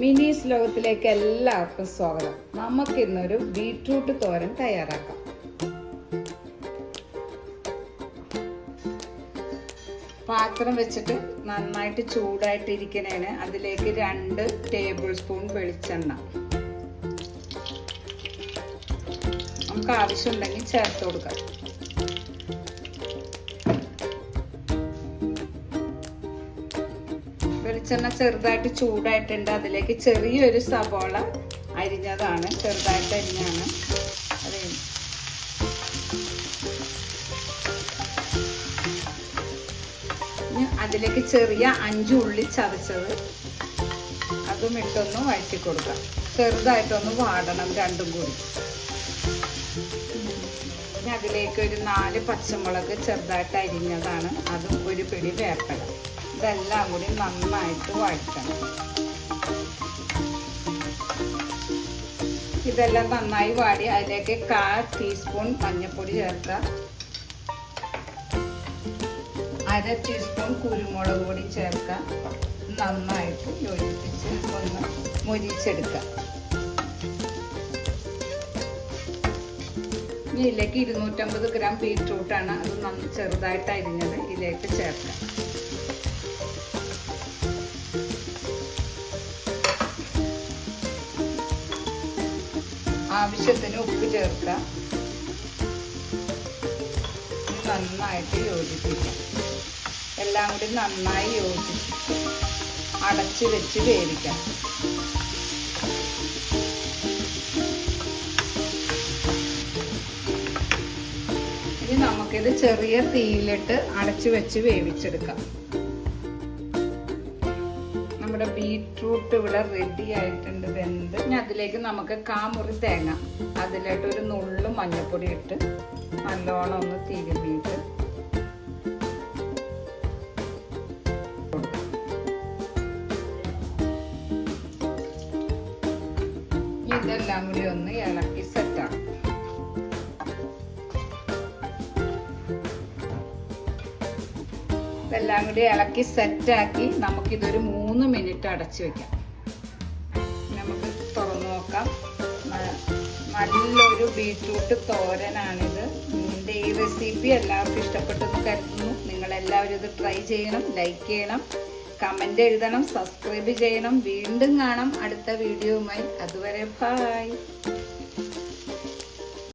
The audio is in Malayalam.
മിനീസ് ലോകത്തിലേക്ക് എല്ലാവർക്കും സ്വാഗതം. നമുക്ക് ഇന്നൊരു ബീട്രൂട്ട് തോരൻ തയ്യാറാക്കാം. പാത്രം വെച്ചിട്ട് നന്നായിട്ട് ചൂടായിട്ടിരിക്കുന്നതിന് അതിലേക്ക് രണ്ട് ടേബിൾ സ്പൂൺ വെളിച്ചെണ്ണ. നമുക്ക് ആവശ്യമുണ്ടെങ്കിൽ ചേർത്ത് കൊടുക്കാം. വെളിച്ചെണ്ണ ചെറുതായിട്ട് ചൂടായിട്ടുണ്ട്. അതിലേക്ക് ചെറിയൊരു സബോള അരിഞ്ഞതാണ്. ചെറുതായിട്ട് അരിഞ്ഞാണ് അത് അതിലേക്ക് ചെറിയ അഞ്ച് ഉള്ളി ചതച്ചത് അതും ഇട്ടൊന്ന് വഴറ്റി കൊടുക്കാം. ചെറുതായിട്ടൊന്ന് വാടണം രണ്ടും കൂടി. അതിലേക്ക് ഒരു നാല് പച്ചമുളക് ചെറുതായിട്ട് അരിഞ്ഞതാണ്. അതും ഒരു പിടി വേപ്പല. ഇതെല്ലാം കൂടി നന്നായിട്ട് വഴറ്റണം. ഇതെല്ലാം നന്നായി വാടി അതിലേക്ക് കാൽ ടീസ്പൂൺ മഞ്ഞൾപ്പൊടി ചേർക്കുക. അര ടീസ്പൂൺ കുരുമുളക് പൊടി ചേർക്കുക. നന്നായിട്ട് യോജിപ്പിച്ച് ഒന്ന് മൊരിച്ചെടുക്കുക. ഇനി ഇതിലേക്ക് ഇരുന്നൂറ്റമ്പത് ഗ്രാം ബീറ്റ്റൂട്ടാണ് അത് ചെറുതായിട്ട് അരിഞ്ഞത് ഇതിലേക്ക് ചേർക്കാം ആവശ്യത്തിന് ഉപ്പ് ചേർക്കുക. നന്നായിട്ട് യോജിപ്പിക്കാം എല്ലാം കൂടി നന്നായി യോജിപ്പിക്കുക അടച്ച് വെച്ച് വേവിക്കാം. ഇനി നമുക്കിത് ചെറിയ തീയിലിട്ട് അടച്ചു വെച്ച് വേവിച്ചെടുക്കാം. നമ്മുടെ ബീട്രൂട്ട് ഇവിടെ റെഡി ആയിട്ടുണ്ട്. വെന്ത് ഇനി അതിലേക്ക് നമുക്ക് കാമുറി തേങ്ങ. അതിലായിട്ട് ഒരു നുള്ളു മഞ്ഞൾപ്പൊടി ഇട്ട് നല്ലോണം ഒന്ന് തിരുമ്മിയിട്ട് ഇതെല്ലാം കൂടി ഒന്ന് ഇളക്കി സെറ്റാക്കും ഇതെല്ലാം കൂടി ഇളക്കി സെറ്റാക്കി നമുക്കിതൊരു മൂന്ന് മിനിറ്റ് അടച്ചു വെക്കാം. നമുക്ക് തുറന്നു നോക്കാം. നല്ലൊരു ബീറ്റ്റൂട്ട് തോരനാണിത്. ഇതിന്റെ ഈ റെസിപ്പി എല്ലാവർക്കും ഇഷ്ടപ്പെട്ടു കരുതുന്നു. നിങ്ങളെല്ലാവരും ഇത് ട്രൈ ചെയ്യണം ലൈക്ക് ചെയ്യണം കമന്റ് എഴുതണം സബ്സ്ക്രൈബ് ചെയ്യണം. വീണ്ടും കാണാം അടുത്ത വീഡിയോയുമായി അതുവരെ ബായ്